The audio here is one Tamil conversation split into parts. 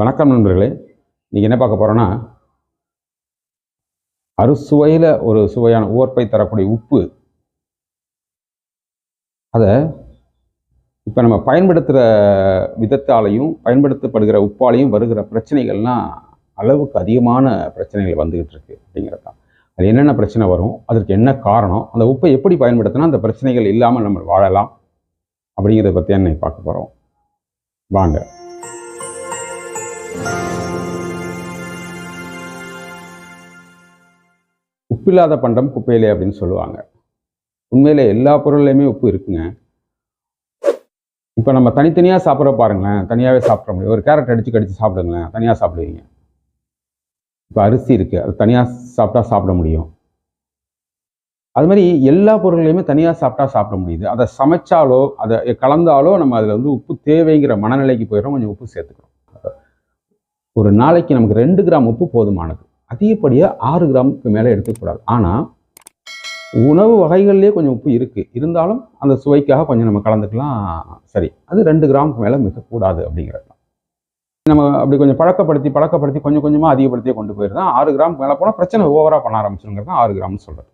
வணக்கம் நண்பர்களே. நீங்கள் என்ன பார்க்க போகிறோன்னா அறுசுவையில் ஒரு சுவையான உவர்ப்பை தரக்கூடிய உப்பு. அதை இப்போ நம்ம பயன்படுத்துகிற விதத்தாலையும் பயன்படுத்தப்படுகிற உப்பாலையும் வருகிற பிரச்சனைகள்லாம் அளவுக்கு அதிகமான பிரச்சனைகள் வந்துக்கிட்டு இருக்கு அப்படிங்கிறது தான் அது என்னென்ன பிரச்சனை வரும் அதற்கு என்ன காரணம் அந்த உப்பை எப்படி பயன்படுத்தினா அந்த பிரச்சனைகள் இல்லாமல் நம்ம வாழலாம் அப்படிங்கிறத பற்றி என்ன பார்க்க போகிறோம் வாங்க. உப்பில்லாத பண்டம் குப்பையிலே அப்படின்னு சொல்லுவாங்க. உண்மையில் எல்லா பொருள்லையுமே உப்பு இருக்குங்க. இப்போ நம்ம தனித்தனியாக சாப்பிட்ற பாருங்களேன் தனியாகவே சாப்பிட முடியும். ஒரு கேரட் அடித்து கடித்து சாப்பிடுங்களேன் தனியாக சாப்பிடுவீங்க. இப்போ அரிசி இருக்குது அது தனியாக சாப்பிட்டா சாப்பிட முடியும். அது மாதிரி எல்லா பொருள்களையுமே தனியாக சாப்பிட்டா சாப்பிட முடியுது. அதை சமைச்சாலோ அதை கலந்தாலோ நம்ம அதில் வந்து உப்பு தேவைங்கிற மனநிலைக்கு போயிடும் கொஞ்சம் உப்பு சேர்த்துக்கிறோம். ஒரு நாளைக்கு நமக்கு ரெண்டு கிராம் உப்பு போதுமானது. அதிகப்படியாக ஆறு கிராமுக்கு மேலே எடுத்துக்கூடாது ஆனால் உணவு வகைகள்லேயே கொஞ்சம் உப்பு இருக்குது இருந்தாலும் அந்த சுவைக்காக கொஞ்சம் நம்ம கலந்துக்கலாம். சரி அது ரெண்டு கிராமுக்கு மேலே மிகக்கூடாது அப்படிங்கிறது நம்ம அப்படி கொஞ்சம் பழக்கப்படுத்தி பழக்கப்படுத்தி கொஞ்சம் கொஞ்சமாக அதிகப்படுத்தியே கொண்டு போயிருந்தா ஆறு கிராம் மேலே போனால் பிரச்சனை ஓவராக பண்ண ஆரம்பிச்சுங்கிறது தான் ஆறு கிராம்னு சொல்கிறது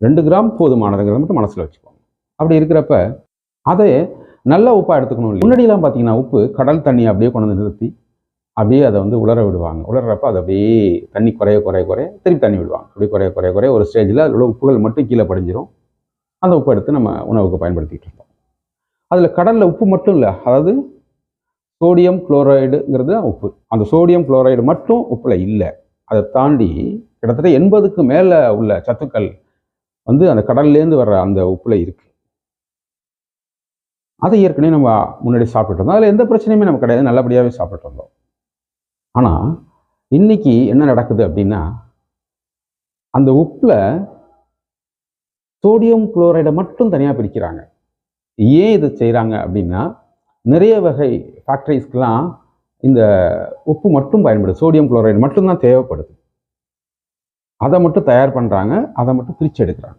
ரெண்டு கிராம் போதுமானதுங்கிறத மட்டும் மனசில் வச்சுக்கோங்க. அப்படி இருக்கிறப்ப அதை நல்ல உப்பாக எடுத்துக்கணும் முன்னாடியெல்லாம் முன்னாடிலாம் பார்த்தீங்கன்னா உப்பு கடல் தண்ணி அப்படியே கொண்டு வந்து நிறுத்தி அப்படியே அதை வந்து உலர விடுவாங்க. உலர்றப்ப அது அப்படியே தண்ணி குறைய குறைய குறைய திருப்பி தண்ணி விடுவாங்க. அப்படியே குறைய குறைய குறைய ஒரு ஸ்டேஜில் அதில் உள்ள உப்புகள் மட்டும் கீழே படிஞ்சிரும். அந்த உப்பை எடுத்து நம்ம உணவுக்கு பயன்படுத்திட்டு இருப்போம். அதில் கடலில் உப்பு மட்டும் இல்லை. அதாவது சோடியம் குளோரைடுங்கிறது தான் உப்பு. அந்த சோடியம் குளோரைடு மட்டும் உப்பில் இல்லை. அதை தாண்டி கிட்டத்தட்ட எண்பதுக்கு மேலே உள்ள சத்துக்கள் வந்து அந்த கடல்லேருந்து வர்ற அந்த உப்பில் இருக்குது அதை ஏற்கனவே நம்ம முன்னாடி சாப்பிட்டுருந்தோம் அதில் எந்த பிரச்சனையுமே நம்ம கிடையாது. நல்லபடியாகவே சாப்பிட்டுருந்தோம் ஆனால் இன்னைக்கு என்ன நடக்குது அப்படின்னா அந்த உப்பில் சோடியம் குளோரைடை மட்டும் தனியாக பிரிக்கிறாங்க. ஏன் இதை செய்கிறாங்க அப்படின்னா நிறைய வகை ஃபேக்ட்ரிஸ்க்கெலாம் இந்த உப்பு மட்டும் பயன்படுது. சோடியம் குளோரைடு மட்டும்தான் தேவைப்படுது. அதை மட்டும் தயார் பண்ணுறாங்க அதை மட்டும் பிரித்து எடுக்கிறாங்க.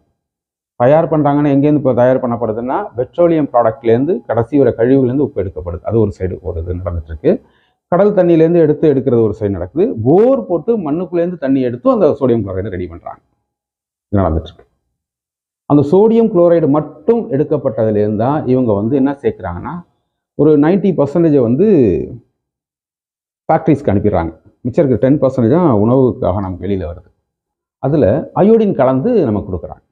தயார் பண்ணுறாங்கன்னா எங்கேருந்து இப்போ தயார் பண்ணப்படுதுன்னா பெட்ரோலியம் ப்ராடக்ட்லேருந்து கடைசி வர கழிவுலேருந்து உப்பு எடுக்கப்படுது. அது ஒரு சைடு ஒரு இது நடந்துட்டுருக்கு கடல் தண்ணியிலேருந்து எடுத்து எடுக்கிறது ஒரு சைடு நடக்குது. போர் போட்டு மண்ணுக்குள்ளேருந்து தண்ணி எடுத்து அந்த சோடியம் குளோரைடை ரெடி பண்ணுறாங்க இது நடந்துட்டுருக்கு. அந்த சோடியம் குளோரைடு மட்டும் எடுக்கப்பட்டதுலேருந்து தான் இவங்க வந்து என்ன சேர்க்குறாங்கன்னா ஒரு 90% பர்சன்டேஜை வந்து ஃபேக்ட்ரிஸ்க்கு அனுப்பிடுறாங்க. மிச்சம் இருக்கிற டென் பர்சன்டேஜ் தான் உணவுக்காக நமக்கு வெளியில் வருது. அதில் அயோடின் கலந்து நமக்கு கொடுக்குறாங்க.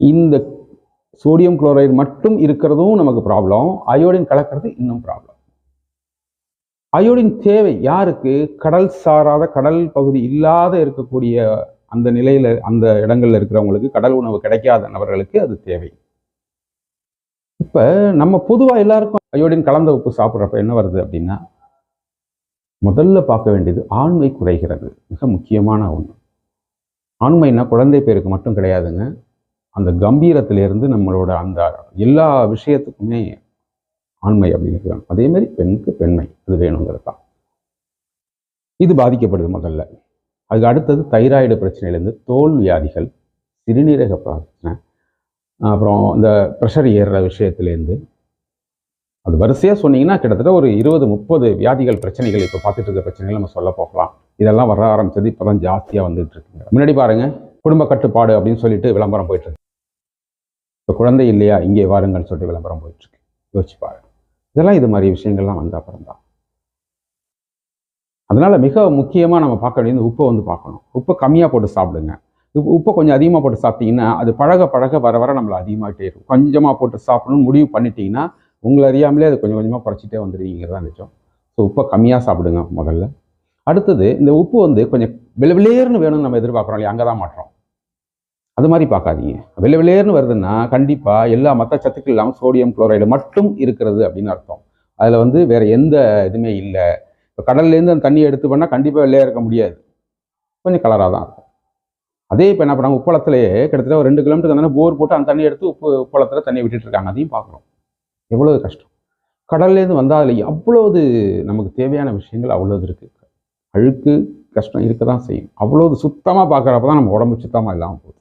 இந்த சோடியம் குளோரைடு மட்டும் இருக்கிறதும் நமக்கு ப்ராப்ளம் அயோடின் கலக்கிறது இன்னும் ப்ராப்ளம் அயோடின் தேவை யாருக்கு? கடல் சாராத கடல் பகுதி இல்லாத இருக்கக்கூடிய அந்த நிலையில் அந்த இடங்களில் இருக்கிறவங்களுக்கு கடல் உணவு கிடைக்காத நபர்களுக்கு அது தேவை. இப்போ நம்ம பொதுவாக எல்லாருக்கும் அயோடின் கலந்த உப்பு சாப்பிட்றப்ப என்ன வருது அப்படின்னா முதல்ல பார்க்க வேண்டியது ஆண்மை குறைகிறது. மிக முக்கியமான ஒன்று ஆண்மைன்னா குழந்தை பேருக்கு மட்டும் கிடையாதுங்க. அந்த கம்பீரத்திலிருந்து நம்மளோட அந்த எல்லா விஷயத்துக்குமே ஆண்மை அப்படிங்கிறது வேணும் அதே மாதிரி பெண்ணுக்கு பெண்மை அது வேணுங்கிறது தான் இது பாதிக்கப்படுது முதல்ல. அதுக்கு அடுத்தது தைராய்டு பிரச்சனையிலேருந்து தோல் வியாதிகள் சிறுநீரக பிரச்சனை அப்புறம் இந்த ப்ரெஷர் ஏறுற விஷயத்துலேருந்து. அது வரிசையாக சொன்னீங்கன்னா கிட்டத்தட்ட ஒரு இருபது முப்பது வியாதிகள் பிரச்சனைகள் இப்போ பார்த்துட்டு இருக்க பிரச்சனைகள் நம்ம சொல்ல போகலாம். இதெல்லாம் வர ஆரம்பிச்சது இப்போ தான் ஜாஸ்தியாக வந்துட்டு இருக்குங்க. முன்னாடி பாருங்க குடும்ப கட்டுப்பாடு அப்படின்னு சொல்லிட்டு விளம்பரம் போயிட்டுருக்கு இப்போ குழந்தை இல்லையா இங்கே வாருங்கன்னு சொல்லிட்டு விளம்பரம் போயிட்டுருக்கு யோசிச்சு பாருங்க. இதெல்லாம் இது மாதிரி விஷயங்கள்லாம் வந்த அப்புறம் தான். அதனால மிக முக்கியமாக நம்ம பார்க்க வேண்டியது உப்பை வந்து பார்க்கணும். உப்பை கம்மியாக போட்டு சாப்பிடுங்க. உப்பு உப்பை கொஞ்சம் அதிகமாக போட்டு சாப்பிட்டீங்கன்னா அது பழக பழக வர வர நம்மளை அதிகமாகிட்டே இருக்கும். கொஞ்சமாக போட்டு சாப்பிடணும்னு முடிவு பண்ணிட்டீங்கன்னா உங்களை அறியாமலே அது கொஞ்சம் கொஞ்சமாக குறைச்சிட்டே வந்துடுவீங்கிறதா நிச்சயம் ஸோ உப்பை கம்மியாக சாப்பிடுங்க முதல்ல. அடுத்தது இந்த உப்பு வந்து கொஞ்சம் விளவிலேர்னு வேணும்னு நம்ம எதிர்பார்க்குறோம் இல்லையா? அங்கே தான் மாற்றோம் அது மாதிரி பார்க்காதீங்க. வெள்ளை வெளியேர்னு வருதுன்னா கண்டிப்பாக எல்லா மற்ற சத்துக்கள் இல்லாமல் சோடியம் குளோரைடு மட்டும் இருக்கிறது அப்படின்னு அர்த்தம். அதில் வந்து வேறு எந்த இதுவுமே இல்லை. இப்போ கடல்லேருந்து அந்த தண்ணி எடுத்து பண்ணால் கண்டிப்பாக வெள்ளையாக இருக்க முடியாது. கொஞ்சம் கலராக தான் இருக்கும். அதே இப்போ என்ன பண்ணாங்க உப்பளத்துலேயே கிட்டத்தட்ட ஒரு ரெண்டு கிலோமீட்டர் தானே போர் போட்டு அந்த தண்ணி எடுத்து உப்பு உப்பளத்தில் தண்ணி விட்டுட்டு இருக்காங்க. அதையும் பார்க்குறோம். எவ்வளோ கஷ்டம். கடல்லேருந்து வந்தால் அதில் அவ்வளோது நமக்கு தேவையான விஷயங்கள் அவ்வளோது இருக்குது அழுக்கு கஷ்டம் இருக்க தான் செய்யும். அவ்வளோது சுத்தமாக பார்க்குறப்ப தான் நம்ம உடம்பு சுத்தமாக இல்லாமல் போகுது.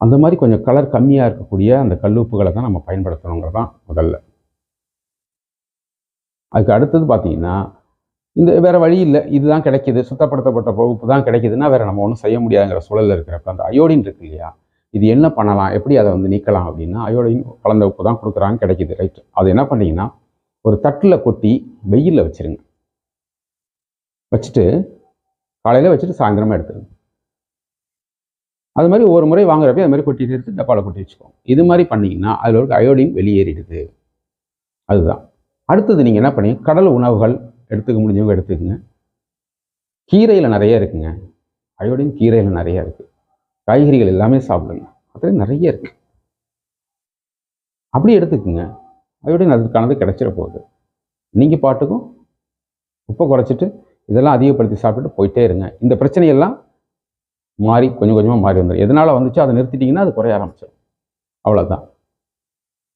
அந்த மாதிரி கொஞ்சம் கலர் கம்மியாக இருக்கக்கூடிய அந்த கல்லுப்புகளை தான் நம்ம பயன்படுத்தணுங்கிறது தான் முதல்ல. அதுக்கு அடுத்தது பார்த்தீங்கன்னா இந்த வேறு வழி இல்லை. இதுதான் கிடைக்கிது. சுத்தப்படுத்தப்பட்ட பகுப்பு தான் கிடைக்குதுன்னா வேறு நம்ம ஒன்றும் செய்ய முடியாதுங்கிற சூழலில் இருக்கிறப்ப அந்த அயோடின் இருக்கு இல்லையா? இது என்ன பண்ணலாம்? எப்படி அதை வந்து நீக்கலாம் அப்படின்னா அயோடின் கலந்த உப்பு தான் கொடுக்குறாங்க கிடைக்கிது. ரைட். அது என்ன பண்ணிங்கன்னா ஒரு தட்டில் கொட்டி வெயிலில் வச்சுருங்க. வச்சுட்டு காலையில் வச்சுட்டு சாயந்தரமாக எடுத்துருங்க. அது மாதிரி ஒரு முறை வாங்குறப்ப அது மாதிரி கொட்டிட்டு எடுத்து டப்பாவில் கொட்டி வச்சுக்கோங்க. இது மாதிரி பண்ணிங்கன்னா அதில் இருக்க அயோடின் வெளியேறிடுது. அதுதான். அடுத்தது நீங்கள் என்ன பண்ணீங்க? கடல் உணவுகள் எடுத்துக்க முடிஞ்சவங்க எடுத்துக்கங்க. கீரையில் நிறைய இருக்குங்க. அயோடின் கீரையில் நிறைய இருக்குது காய்கறிகள் எல்லாமே சாப்பிடுங்க. அதில் நிறைய இருக்குது அப்படி எடுத்துக்கோங்க. அயோடின் அதுக்கானது கிடைச்சிட போகுது. நீங்கள் பாட்டுக்கும் உப்பை குறைச்சிட்டு இதெல்லாம் அதிகப்படுத்தி சாப்பிட்டுட்டு போயிட்டே இருங்க. இந்த பிரச்சனையெல்லாம் மாறி கொஞ்சம் கொஞ்சமாக மாறி வந்துடும் எதனால் வந்துச்சு அதை நிறுத்திட்டிங்கன்னா அது குறைய ஆரம்பிச்சிடும் அவ்வளோதான்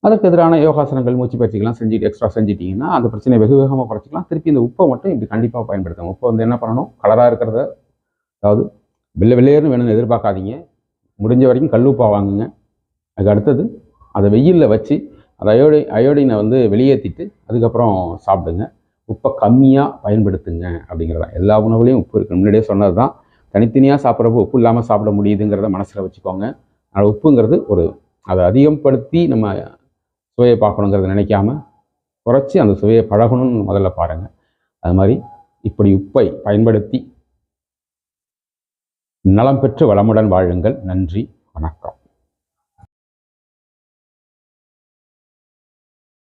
அதுக்கு எதிரான யோகாசனங்கள் மூச்சு பயிற்சிகள்லாம் செஞ்சு எக்ஸ்ட்ரா செஞ்சிட்டிங்கன்னா அந்த பிரச்சனையை வெகு வேகமாக குறைச்சிக்கலாம். திருப்பி இந்த உப்பை மட்டும் இப்படி கண்டிப்பாக பயன்படுத்தணும். உப்பை வந்து என்ன பண்ணணும்? கலராக இருக்கிறத அதாவது வெள்ளை வெள்ளையர்னு வேணும்னு எதிர்பார்க்காதீங்க. முடிஞ்ச வரைக்கும் கல் உப்பா வாங்குங்க. அதுக்கு அடுத்தது அதை வெயிலில் வச்சு அந்த அயோடி அயோடினை வந்து வெளியேற்றிட்டு அதுக்கப்புறம் சாப்பிடுங்க. உப்பை கம்மியாக பயன்படுத்துங்க அப்படிங்கிறதான். எல்லா உணவுலையும் உப்பு இருக்குது முன்னாடியே சொன்னது தான் தனித்தனியாக சாப்பிட்றப்போ உப்பு இல்லாமல் சாப்பிட முடியுதுங்கிறத மனசில் வச்சுக்கோங்க. அதனால் உப்புங்கிறது ஒரு அதை அதிகப்படுத்தி நம்ம சுவையை பார்க்கணுங்கிறத நினைக்காம குறைச்சி அந்த சுவையை பழகணும்னு முதல்ல பாருங்கள் அது மாதிரி இப்படி உப்பை பயன்படுத்தி நலம் பெற்று வளமுடன் வாழுங்கள். நன்றி. வணக்கம்.